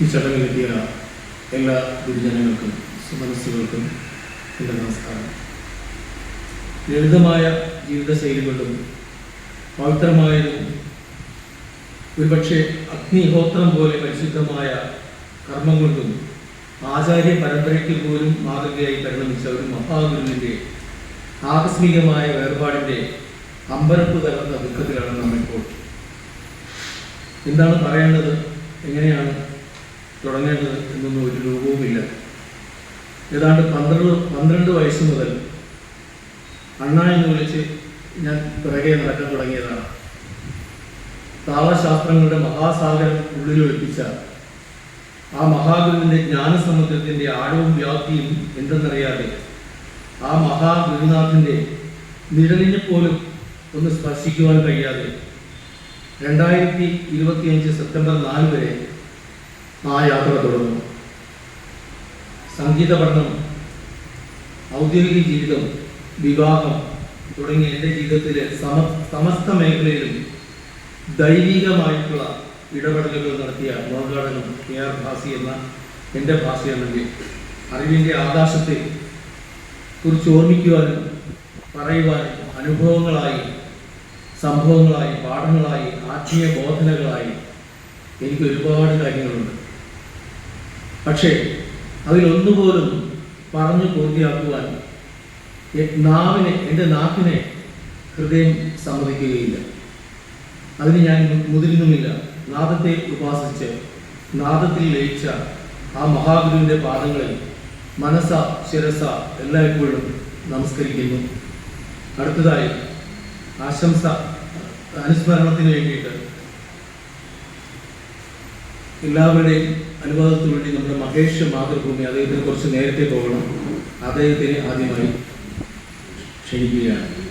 ഈ ചടങ്ങിലെത്തിയ എല്ലാ ഗുരുജനങ്ങൾക്കും സുമനസ്സുകൾക്കും എന്റെ നമസ്കാരം. ലളിതമായ ജീവിതശൈലികളും പവിത്രമായതും ഒരുപക്ഷെ അഗ്നിഹോത്രം പോലെ പരിശുദ്ധമായ കർമ്മം കൊണ്ടും ആചാര്യ പരമ്പരയ്ക്ക് പോലും മാതൃകയായി പരിണമിച്ച ഒരു മഹാഗുരുവിന്റെ ആകസ്മികമായ വേർപാടിന്റെ അമ്പരപ്പ് കലർന്ന ദുഃഖത്തിലാണ് നമ്മിപ്പോൾ എന്താണ് പറയേണ്ടത്? എങ്ങനെയാണ് തുടങ്ങേണ്ടത് എന്നൊന്നും ഒരു രൂപവുമില്ല ഏതാണ്ട് പന്ത്രണ്ട് പന്ത്രണ്ട് വയസ്സ് മുതൽ അണ്ണ എന്ന് വിളിച്ച് ഞാൻ പിറകെ നടക്കാൻ തുടങ്ങിയതാണ്. താളശാസ്ത്രങ്ങളുടെ മഹാസാഗരം ഉള്ളിലൊളിപ്പിച്ച ആ മഹാഗുരുവിന്റെ ജ്ഞാനസമുദ്രത്തിന്റെ ആഴവും വ്യാപ്തിയും എന്തെന്നറിയാതെ ആ മഹാഗുരുനാഥന്റെ നിഴലിനെ പോലും ഒന്ന് സ്പർശിക്കുവാൻ കഴിയാതെ രണ്ടായിരത്തി ഇരുപത്തിയഞ്ച് സെപ്റ്റംബർ നാല് വരെ ആ യാത്ര തുടർന്നു സംഗീത പഠനം ഔദ്യോഗിക ജീവിതം വിവാഹം തുടങ്ങിയ എന്റെ ജീവിതത്തിലെ സമ സമസ്ത മേഖലയിലും ദൈവികമായിട്ടുള്ള ഇടപെടലുകൾ നടത്തിയ മോഹഗാടനം കെ ആർ ഭാസി എന്ന എന്റെ ഭാഷയാണെങ്കിൽ അറിവിന്റെ ആകാശത്തെ കുറിച്ച് ഓർമ്മിക്കുവാനും പറയുവാനും അനുഭവങ്ങളായി സംഭവങ്ങളായി പാഠങ്ങളായി ആത്മീയ ബോധനകളായി എനിക്ക് ഒരുപാട് കാര്യങ്ങളുണ്ട്. പക്ഷേ അതിലൊന്നുപോലും പറഞ്ഞു പൂർത്തിയാക്കുവാൻ നാവിനെ എന്റെ നാക്കിനെ ഹൃദയം സമ്മതിക്കുകയില്ല. അതിന് ഞാൻ മുതിരുന്നുമില്ല. നാദത്തെ ഉപാസിച്ച് നാദത്തിൽ ലയിച്ച ആ മഹാഗുരുവിന്റെ പാദങ്ങളിൽ മനസ്സ ശിരസ എല്ലായ്പ്പോഴും നമസ്കരിക്കുന്നു. അടുത്തതായി ആശംസ അനുസ്മരണത്തിന് വേണ്ടിയിട്ട് എല്ലാവരുടെയും അനുവാദത്തിന് വേണ്ടി നമ്മുടെ മഹേഷ് മാതൃഭൂമി അദ്ദേഹത്തിന് കുറച്ച് നേരത്തെ പോകണം. അദ്ദേഹത്തിന് ആദ്യമായി ക്ഷണിക്കുകയാണ്.